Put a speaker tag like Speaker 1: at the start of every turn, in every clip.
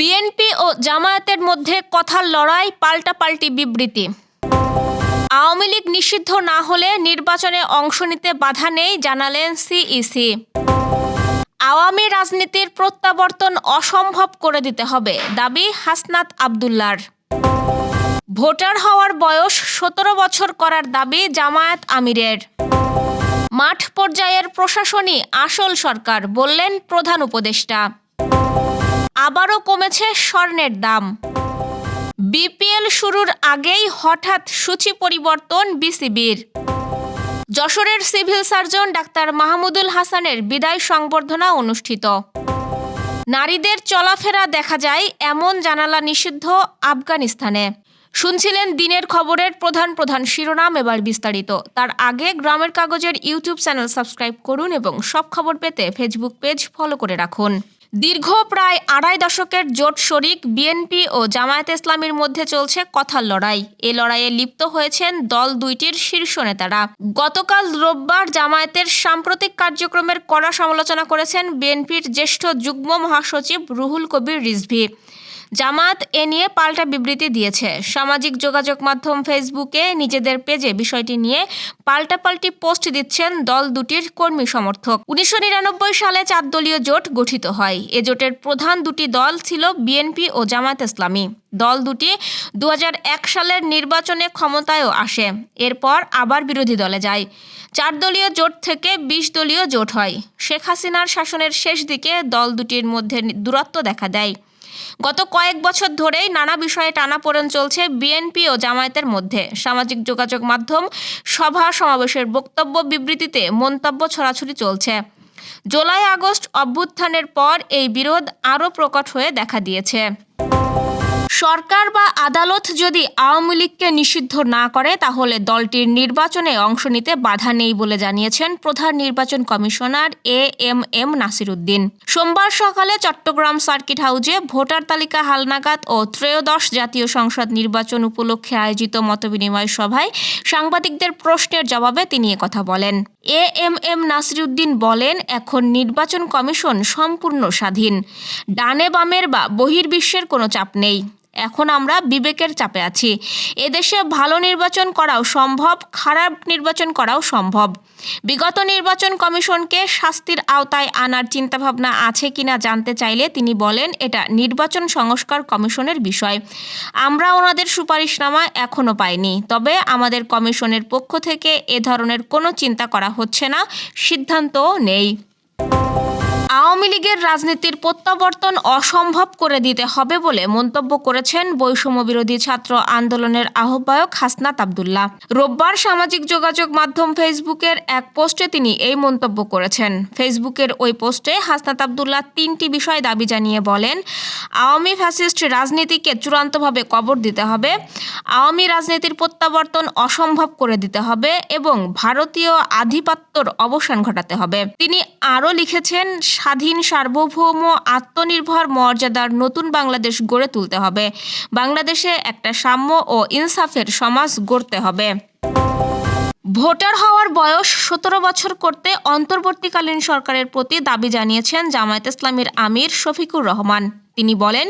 Speaker 1: BNP ও জামায়াতের মধ্যে কথার লড়াই পাল্টাপাল্টি বিবৃতি। আওয়ামী লীগ নিষিদ্ধ না হলে নির্বাচনে অংশ নিতে বাধা নেই জানালেন সিইসি। আওয়ামী রাজনীতির প্রত্যাবর্তন অসম্ভব করে দিতে হবে, দাবি হাসনাত আবদুল্লার। ভোটার হওয়ার বয়স সতেরো বছর করার দাবি জামায়াত আমিরের। মাঠ পর্যায়ের প্রশাসনই আসল সরকার, বললেন প্রধান উপদেষ্টা। আবারও কমেছে স্বর্ণের দাম। বিপিএল শুরুর আগেই হঠাৎ সূচি পরিবর্তন বিসিবির। যশোরের সিভিল সার্জন ডাক্তার মাহমুদুল হাসানের বিদায় সংবর্ধনা অনুষ্ঠিত। নারীদের চলাফেরা দেখা যায় এমন জানালা নিষিদ্ধ আফগানিস্তানে। শুনছিলেন দিনের খবরের প্রধান প্রধান শিরোনাম এবার বিস্তারিত। তার আগে গ্রামের কাগজের ইউটিউব চ্যানেল সাবস্ক্রাইব করুন এবং সব খবর পেতে ফেসবুক পেজ ফলো করে রাখুন। দীর্ঘ প্রায় আড়াই দশকের জোট শরিক বিএনপি ও জামায়াত ইসলামীর মধ্যে চলছে কথার লড়াই। এ লড়াইয়ে লিপ্ত হয়েছেন দল দুইটির শীর্ষ নেতারা। গতকাল রোববার জামায়াতের সাম্প্রতিক কার্যক্রমের কড়া সমালোচনা করেছেন বিএনপির জ্যেষ্ঠ যুগ্ম মহাসচিব রুহুল কবির রিজভি। জামাত এ নিয়ে পাল্টা বিবৃতি দিয়েছে। সামাজিক যোগাযোগ মাধ্যম ফেসবুকে নিজেদের পেজে বিষয়টি নিয়ে পাল্টাপাল্টি পোস্ট দিচ্ছেন দল দুটির কর্মী সমর্থক। উনিশশো নিরানব্বই সালে চার দলীয় জোট গঠিত হয়। এ জোটের প্রধান দুটি দল ছিল বিএনপি ও জামাত ইসলামী। দল দুটি দু হাজার এক সালের নির্বাচনে ক্ষমতায়ও আসে। এরপর আবার বিরোধী দলে যায়। চার দলীয় জোট থেকে বিশ দলীয় জোট হয়। শেখ হাসিনার শাসনের শেষ দিকে দল দুটির মধ্যে দূরত্ব দেখা দেয়। গত কয়েক বছর ধরেই নানা বিষয়ে টানাপোড়েন চলছে বিএনপি ও জামায়াতের মধ্যে। সামাজিক যোগাযোগ মাধ্যম, সভা সমাবেশের বক্তব্য বিবৃতিতে মন্তব্য ছড়াছড়ি চলছে। জুলাই আগস্ট অভ্যুত্থানের পর এই বিরোধ আরও প্রকট হয়ে দেখা দিয়েছে। সরকার বা আদালত যদি আওয়ামী লীগকে নিষিদ্ধ না করে, তাহলে দলটির নির্বাচনে অংশ নিতে বাধা নেই বলে জানিয়েছেন প্রধান নির্বাচন commissioner A M M Nasiruddin. সোমবার সকালে চট্টগ্রাম সার্কিট হাউজে ভোটার তালিকা হালনাগাদ ও ত্রয়োদশ জাতীয় সংসদ নির্বাচন উপলক্ষে আয়োজিত মতবিনিময় সভায় সাংবাদিকদের প্রশ্নের জবাবে তিনি কথা বলেন। এ এম এম নাসিরুদ্দিন বলেন, এখন নির্বাচন কমিশন সম্পূর্ণ স্বাধীন। ডানে বামের বা বহির্বিশ্বের কোনো চাপ নেই। এখন আমরা বিবেকের চাপে আছি। এদেশে ভালো নির্বাচন করাও সম্ভব, খারাপ নির্বাচন করাও সম্ভব। বিগত নির্বাচন কমিশনকে শাস্তির আওতায় আনার চিন্তাভাবনা আছে কিনা জানতে চাইলে তিনি বলেন, এটা নির্বাচন সংস্কার কমিশনের বিষয়। আমরা ওনাদের সুপারিশনামা এখনও পাইনি, তবে আমাদের কমিশনের পক্ষ থেকে এ ধরনের কোনো চিন্তা করা হচ্ছে না, সিদ্ধান্তও নেই। আওয়ামী লীগের রাজনীতির প্রত্যাবর্তন অসম্ভব করে দিতে হবে বলে মন্তব্য করেছেন বৈষম্য বিরোধী ছাত্র আন্দোলনের আহ্বায়ক হাসনাত আবদুল্লাহ। রোববার সামাজিক যোগাযোগ মাধ্যম ফেসবুকের এক পোস্টে তিনি এই মন্তব্য করেছেন। ফেসবুকের ওই পোস্টে হাসনাত আবদুল্লাহ তিনটি বিষয় দাবি জানিয়ে বলেন, আওয়ামী ফ্যাসিস্ট রাজনীতিকে চূড়ান্তভাবে কবর দিতে হবে, আওয়ামী রাজনীতির প্রত্যাবর্তন অসম্ভব করে দিতে হবে এবং ভারতীয় আধিপত্যর অবসান ঘটাতে হবে। তিনি আরও লিখেছেন স্বাধীন, সার্বভৌম, আত্মনির্ভর, মর্যাদার নতুন বাংলাদেশ গড়ে তুলতে হবে। বাংলাদেশে একটা সাম্য ও ইনসাফের সমাজ গড়তে হবে। ভোটার হওয়ার বয়স সতেরো বছর করতে অন্তর্বর্তীকালীন সরকারের প্রতি দাবি জানিয়েছেন জামায়াত ইসলামীর আমির শফিকুর রহমান। তিনি বলেন,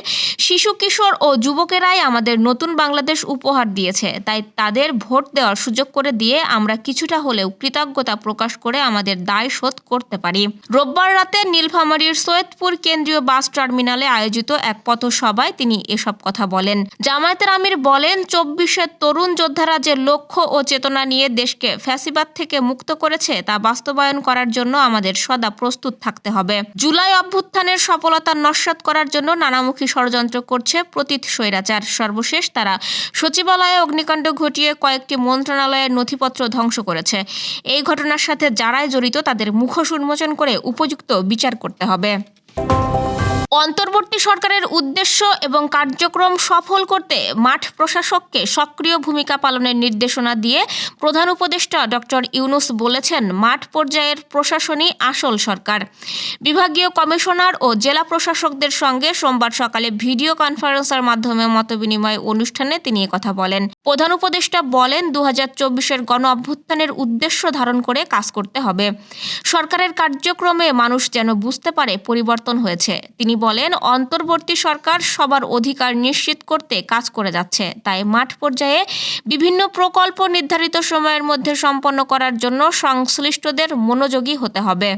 Speaker 1: শিশু, কিশোর ও যুবকেরাই আমাদের নতুন বাংলাদেশ উপহার দিয়েছে। তাই তাদের ভোট দেওয়ার সুযোগ করে দিয়ে আমরা কিছুটা হলেও কৃতজ্ঞতা প্রকাশ করে আমাদের দায় শোধ করতে পারি। রোববার রাতে নীলফামারীর সৈয়দপুর কেন্দ্রীয় বাস টার্মিনালে আয়োজিত এক পথসভায় তিনি এসব কথা বলেন। জামায়াতের আমির বলেন চব্বিশের তরুণ যোদ্ধারা যে লক্ষ্য ও চেতনা নিয়ে দেশকে ফ্যাসিবাদ থেকে মুক্ত করেছে, তা বাস্তবায়ন করার জন্য আমাদের সদা প্রস্তুত থাকতে হবে। জুলাই অভ্যুত্থানের সফলতা নস্যাৎ করার জন্য নানামুখী ষড়যন্ত্র করছে প্রতীত স্বৈরাচার। সর্বশেষ তারা সচিবালয়ে অগ্নিকাণ্ড ঘটিয়ে কয়েকটি মন্ত্রণালয়ের নথিপত্র ধ্বংস করেছে। এই ঘটনার সাথে যারাই জড়িত তাদের মুখোশ উন্মোচন করে উপযুক্ত বিচার করতে হবে। অন্তর্বর্তী সরকারের উদ্দেশ্য এবং কার্যক্রম সফল করতে মাঠ প্রশাসককে সক্রিয় ভূমিকা পালনের নির্দেশনা দিয়ে প্রধান উপদেষ্টা ডক্টর ইউনুস বলেছেন, মাঠ পর্যায়ের প্রশাসনই আসল সরকার। বিভাগীয় কমিশনার ও জেলা প্রশাসকদের সঙ্গে সোমবার সকালে ভিডিও কনফারেন্সের মাধ্যমে মতবিনিময় অনুষ্ঠানে তিনি কথা বলেন। প্রধান উপদেষ্টা বলেন দু হাজার চব্বিশের গণ অভ্যুত্থানের উদ্দেশ্য ধারণ করে কাজ করতে হবে। সরকারের কার্যক্রমে মানুষ যেন বুঝতে পারে পরিবর্তন হয়েছে। তিনি বলেন, অন্তর্বর্তী সরকার সবার অধিকার নিশ্চিত করতে কাজ করে যাচ্ছে। তাই মাঠ পর্যায়ে বিভিন্ন প্রকল্প নির্ধারিত সময়ের মধ্যে সম্পন্ন করার জন্য সংশ্লিষ্টদের মনোযোগী হতে হবে।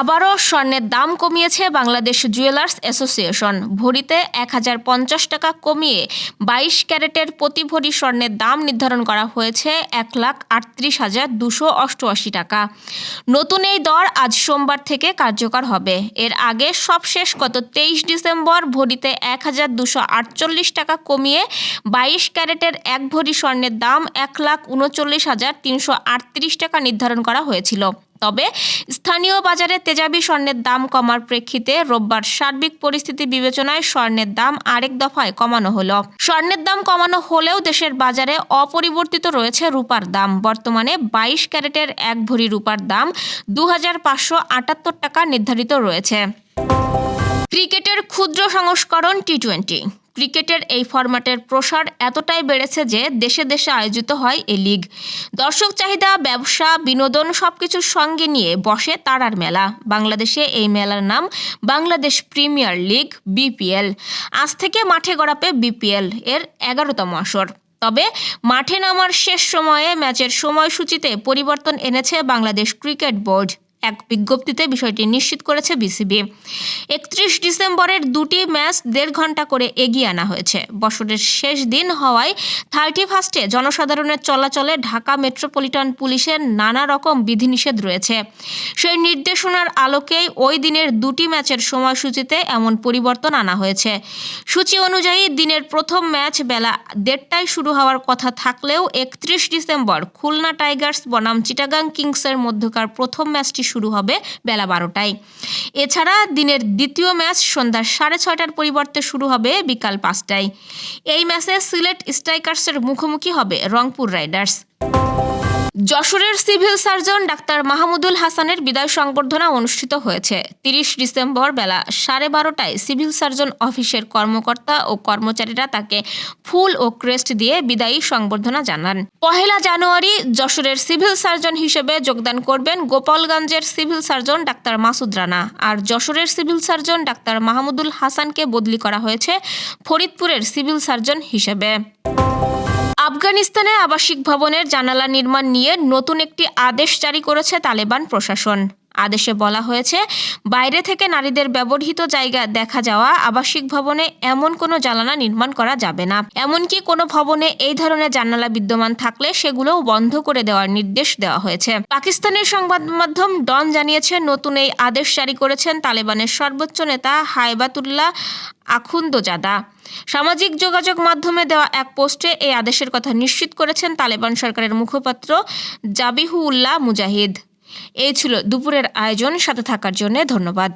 Speaker 1: আবারও স্বর্ণের দাম কমিয়েছে বাংলাদেশ জুয়েলার্স অ্যাসোসিয়েশন। ভরিতে এক হাজার পঞ্চাশ টাকা কমিয়ে বাইশ ক্যারেটের প্রতি ভরি স্বর্ণের দাম নির্ধারণ করা হয়েছে এক লাখ আটত্রিশ হাজার দুশো অষ্টআশি টাকা। নতুন এই দর আজ সোমবার থেকে কার্যকর হবে। এর আগে সবশেষ গত তেইশ ডিসেম্বর ভরিতে এক হাজার দুশো আটচল্লিশ টাকা কমিয়ে বাইশ ক্যারেটের এক ভরি স্বর্ণের দাম এক লাখ উনচল্লিশ হাজার তিনশো আটত্রিশ টাকা নির্ধারণ করা হয়েছিল। তবে স্থানীয় বাজারে তেজাবি স্বর্ণের দাম কমার প্রেক্ষিতে রোববার সার্বিক পরিস্থিতি বিবেচনায় স্বর্ণের দাম আরেক দফায় কমানো হলো। স্বর্ণের দাম কমানো হলেও দেশের বাজারে অপরিবর্তিত রয়েছে রূপার দাম। বর্তমানে বাইশ ক্যারেটের এক ভরি রূপার দাম দু হাজার পাঁচশো আটাত্তর টাকা নির্ধারিত রয়েছে। ক্রিকেটের ক্ষুদ্র সংস্করণ টি টোয়েন্টি। ক্রিকেটের এই ফরম্যাটের প্রসার এতটাই বেড়েছে যে দেশে দেশে আয়োজিত হয় এই লিগ। দর্শক চাহিদা, ব্যবসা, বিনোদন সবকিছুর সঙ্গে নিয়ে বসে তারার মেলা। বাংলাদেশে এই মেলার নাম বাংলাদেশ প্রিমিয়ার লিগ, বিপিএল। আজ থেকে মাঠে গড়াবে বিপিএল এর এগারোতম আসর। তবে মাঠে নামার শেষ সময়ে ম্যাচের সময়সূচিতে পরিবর্তন এনেছে বাংলাদেশ ক্রিকেট বোর্ড। এক বিজ্ঞপ্তিতে বিষয়টি নিশ্চিত করেছে বিসিবি। একত্রিশ ডিসেম্বরের দুটি ম্যাচ দেড় ঘণ্টা করে এগিয়ে আনা হয়েছে। বছরের শেষ দিন হওয়ায় থার্টি ফার্স্টে জনসাধারণের চলাচলে ঢাকা মেট্রোপলিটন পুলিশের নানা রকম বিধিনিষেধ রয়েছে। সেই নির্দেশনার আলোকেই ওই দিনের দুটি ম্যাচের সময়সূচিতে এমন পরিবর্তন আনা হয়েছে। সূচি অনুযায়ী দিনের প্রথম ম্যাচ বেলা দেড়টায় শুরু হওয়ার কথা থাকলেও একত্রিশ ডিসেম্বর খুলনা টাইগার্স বনাম চিটাগাং কিংসের মধ্যকার প্রথম ম্যাচটি শুরু হবে বেলা বারোটায়। এছাড়া দিনের দ্বিতীয় ম্যাচ সন্ধ্যা সাড়ে ছয়টার পরিবর্তে শুরু হবে বিকাল পাঁচটায়। এই ম্যাচে সিলেট স্ট্রাইকার্সের মুখোমুখি হবে রংপুর রাইডার্স। যশোরের সিভিল সার্জন ডাক্তার মাহমুদুল হাসানের বিদায় সংবর্ধনা অনুষ্ঠিত হয়েছে। তিরিশ ডিসেম্বর বেলা সাড়ে বারোটায় সিভিল সার্জন অফিসের কর্মকর্তা ও কর্মচারীরা তাকে ফুল ও ক্রেস্ট দিয়ে বিদায়ী সংবর্ধনা জানান। পহেলা জানুয়ারি যশোরের সিভিল সার্জন হিসেবে যোগদান করবেন গোপালগঞ্জের civil surgeon doctor Masud Rana. আর যশোরের সিভিল সার্জন ডাক্তার মাহমুদুল হাসানকে বদলি করা হয়েছে ফরিদপুরের সিভিল সার্জন হিসেবে। আফগানিস্তানে আবাসিক ভবনের জানালা নির্মাণ নিয়ে নতুন একটি আদেশ জারি করেছে তালেবান প্রশাসন। আদেশে বলা হয়েছে, বাইরে থেকে নারীদের ব্যবহৃত জায়গা দেখা যাওয়া আবাসিক ভবনে এমন কোনো জানালা নির্মাণ করা যাবে না। এমনকি কোনো ভবনে এই ধরনের জানালা বিদ্যমান থাকলে সেগুলোও বন্ধ করে দেওয়ার নির্দেশ দেওয়া হয়েছে। পাকিস্তানের সংবাদ মাধ্যম ডন জানিয়েছে, নতুন এই আদেশ জারি করেছেন তালেবানের সর্বোচ্চ নেতা হায়বাতুল্লাহ আখুন্দজাদা। সামাজিক যোগাযোগ মাধ্যমে দেওয়া এক পোস্টে এই আদেশের কথা নিশ্চিত করেছেন তালেবান সরকারের মুখপাত্র জাবিহু উল্লাহ মুজাহিদ। এই ছিল দুপুরের আয়োজন সাথে থাকার জন্য ধন্যবাদ।